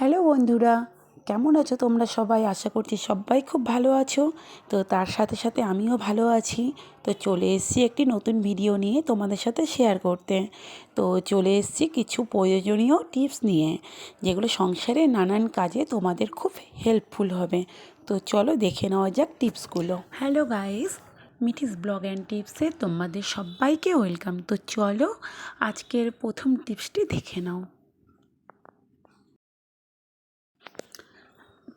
Hello বন্ধুরা, কেমন আছো তোমরা সবাই? আশা করছি সবাই খুব ভালো আছো। তো তার সাথে সাথে আমিও ভালো আছি। তো চলে এসেছি একটি নতুন ভিডিও নিয়ে তোমাদের সাথে শেয়ার করতে। তো চলে এসেছি কিছু প্রয়োজনীয় টিপস নিয়ে, যেগুলো সংসারে নানান কাজে তোমাদের খুব হেল্পফুল হবে। তো চলো দেখে নেওয়া যাক টিপসগুলো hello guys Mithi's blog and টিপসে তোমাদের সবাইকে ওয়েলকাম তো চলো আজকের প্রথম টিপসটি দেখে নাও।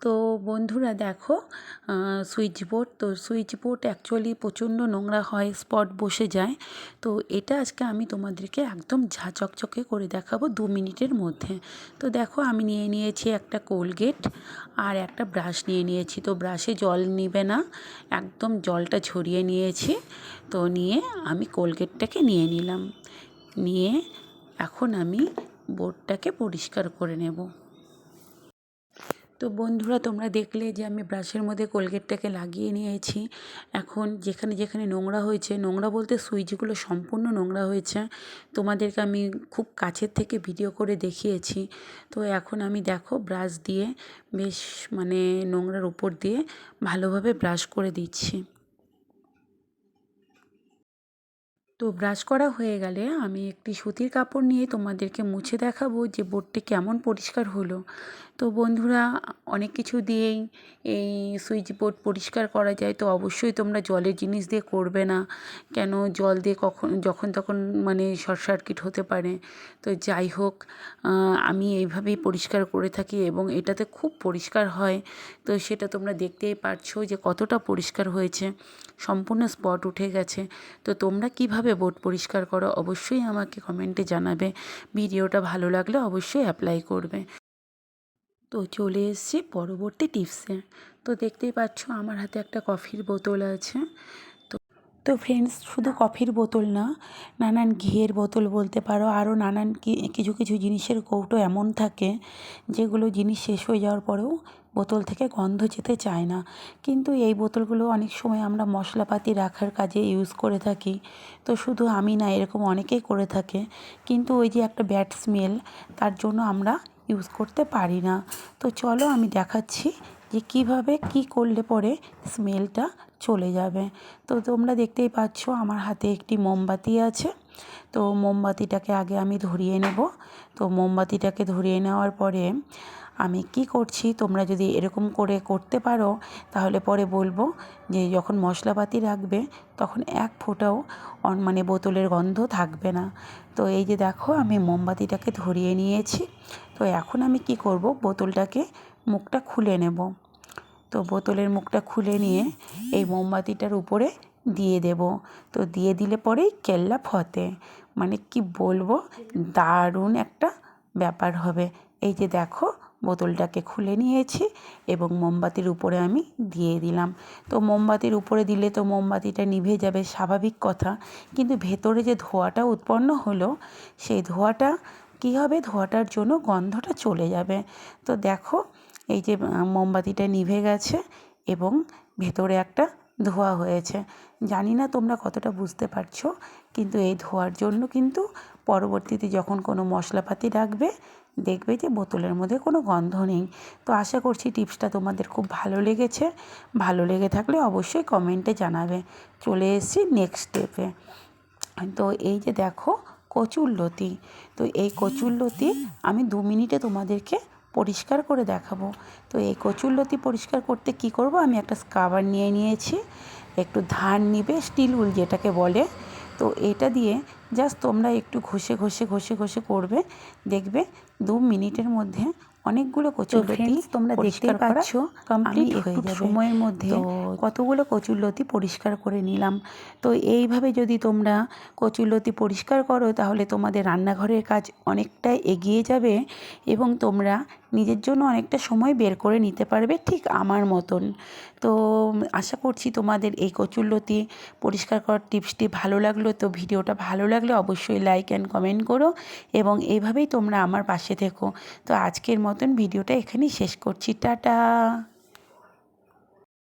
তো বন্ধুরা দেখো সুইচ বোর্ড, তো সুইচ বোর্ড অ্যাকচুয়ালি প্রচণ্ড নোংরা হয় স্পট বসে যায়। তো এটা আজকে আমি তোমাদেরকে একদম ঝা চকচকে করে দেখাবো দু মিনিটের মধ্যে। তো দেখো, আমি নিয়ে নিয়েছি একটা কোলগেট আর একটা ব্রাশ নিয়ে নিয়েছি। তো ব্রাশে জল নিবে না, একদম জলটা ঝরিয়ে নিয়েছি। তো নিয়ে আমি কোলগেটটাকে নিয়ে নিলাম। নিয়ে এখন আমি বোর্ডটাকে পরিষ্কার করে নেব। তো বন্ধুরা, তোমরা দেখলে যে আমি ব্রাশের মধ্যে কোলগেটটাকে লাগিয়ে নিয়েছি। এখন যেখানে যেখানে নোংরা হয়েছে, নোংরা বলতে সুইচগুলো সম্পূর্ণ নোংরা হয়েছে। তোমাদেরকে আমি খুব কাছের থেকে ভিডিও করে দেখিয়েছি। তো এখন আমি দেখো ব্রাশ দিয়ে বেশ মানে নোংরার উপর দিয়ে ভালোভাবে ব্রাশ করে দিচ্ছি। তো ব্রাশ করা হয়ে গেলে আমি একটি সুতির কাপড় নিয়ে তোমাদেরকে মুছে দেখাবো যে বোর্ডটি কেমন পরিষ্কার হলো। তো বন্ধুরা, অনেক কিছু দিয়েই এই সুইচ বোর্ড পরিষ্কার করা যায়। তো অবশ্যই তোমরা জলের জিনিস দিয়ে করবে না। কেন? জল দিয়ে কখন, যখন তখন মানে শর্ট সার্কিট হতে পারে। তো যাই হোক আমি এইভাবেই পরিষ্কার করে থাকি এবং এটাতে খুব পরিষ্কার হয়। তো সেটা তোমরা দেখতেই পারছ যে কতটা পরিষ্কার হয়েছে। সম্পূর্ণ স্পট উঠে গেছে। তো তোমরা কীভাবে বোর্ড পরিষ্কার করো, অবশ্যই আমাকে কমেন্টে জানাবে। ভিডিওটা ভালো লাগলে অবশ্যই অ্যাপ্লাই করবে। তো চলে এসছি পরবর্তী টিপসে তো দেখতেই পাচ্ছ আমার হাতে একটা কফির বোতল আছে। তো ফ্রেন্ডস শুধু কফির বোতল না, নানান ঘিয়ের বোতল বলতে পারো আরও নানান কিছু কিছু জিনিসের কৌটো এমন থাকে, যেগুলো জিনিস শেষ হয়ে যাওয়ার পরেও বোতল থেকে গন্ধ যেতে চায় না। কিন্তু এই বোতলগুলো অনেক সময় আমরা মশলাপাতি রাখার কাজে ইউজ করে থাকি। তো শুধু আমি না, এরকম অনেকেই করে থাকে। কিন্তু ওই যে একটা ব্যাড স্মেল তার জন্য আমরা ইউজ করতে পারি না। তো চলো আমি দেখাচ্ছি যে কীভাবে কী করলে পরে স্মেলটা চলে যাবে। তো তোমরা দেখতেই পাচ্ছ আমার হাতে একটি মোমবাতি আছে। তো মোমবাতিটাকে আগে আমি ধরিয়ে নেব। তো মোমবাতিটাকে ধরিয়ে নেওয়ার পরে আমি কি করছি, তোমরা যদি এরকম করে করতে পারো, তাহলে পরে বলব যে যখন মশলাপাতি রাখবে, তখন এক ফোঁটাও মানে বোতলের গন্ধ থাকবে না। তো এই যে দেখো, আমি মোমবাতিটাকে ধরিয়ে নিয়েছি। তো এখন আমি কি করব, বোতলটাকে মুখটা খুলে নেব। তো বোতলের মুখটা খুলে নিয়ে এই মোমবাতিটার উপরে দিয়ে দেব। তো দিয়ে দিলে পরেই কেল্লা ফতে। মানে কি বলব? দারুণ একটা ব্যাপার হবে। এই যে দেখো, বোতলটাকে খুলে নিয়েছি এবং মোমবাতির উপরে আমি দিয়ে দিলাম। তো মোমবাতির উপরে দিলে তো মোমবাতিটা নিভে যাবে, স্বাভাবিক কথা। কিন্তু ভেতরে যে ধোঁয়াটা উৎপন্ন হলো, সেই ধোঁয়াটা কী হবে? ধোঁয়াটার জন্য গন্ধটা চলে যাবে। তো দেখো এই যে মোমবাতিটা নিভে গেছে এবং ভেতরে একটা ধোঁয়া হয়েছে। জানি না তোমরা কতটা বুঝতে পারছ, কিন্তু এই ধোয়ার জন্য কিন্তু পরবর্তীতে যখন কোনো মশলাপাতি রাখবে, দেখবে যে বোতলের মধ্যে কোনো গন্ধ নেই। তো আশা করছি টিপসটা তোমাদের খুব ভালো লেগেছে। ভালো লেগে থাকলে অবশ্যই কমেন্টে জানাবে। চলে এসেছি নেক্সট স্টেপে তো এই যে দেখো কচুরলতি তো এই কচুরলতি আমি দু মিনিটে তোমাদেরকে পরিষ্কার করে দেখাবো। তো এই কচুরলতি পরিষ্কার করতে কি করব? আমি একটা স্কাবার নিয়ে নিয়েছি। একটু ধান নিবে স্টিল উল যেটাকে বলে। তো এটা দিয়ে জাস্ট তোমরা একটু ঘষে ঘষে ঘষে ঘষে করবে। দেখবে দু মিনিটের মধ্যে অনেকগুলো কচুরলতি তোমরা দেখতে পাচ্ছ কমপ্লিট হয়ে যাবে। সময়ের মধ্যে কতগুলো কচুরলতি পরিষ্কার করে নিলাম। তো এইভাবে যদি তোমরা কচুরলতি পরিষ্কার করো তাহলে তোমাদের রান্নাঘরের কাজ অনেকটাই এগিয়ে যাবে এবং তোমরা নিজের জন্য অনেকটা সময় বের করে নিতে পারবে ঠিক আমার মতন। তো আশা করছি তোমাদের এই কচুরলতি পরিষ্কার করার টিপসটি ভালো লাগল। তো ভিডিওটা ভালো লাগলে অবশ্যই লাইক অ্যান্ড কমেন্ট করো এবং এইভাবেই তোমরা আমার পাশে থেকো। তো আজকের মতন ভিডিওটা এখানেই শেষ করছি। টাটা!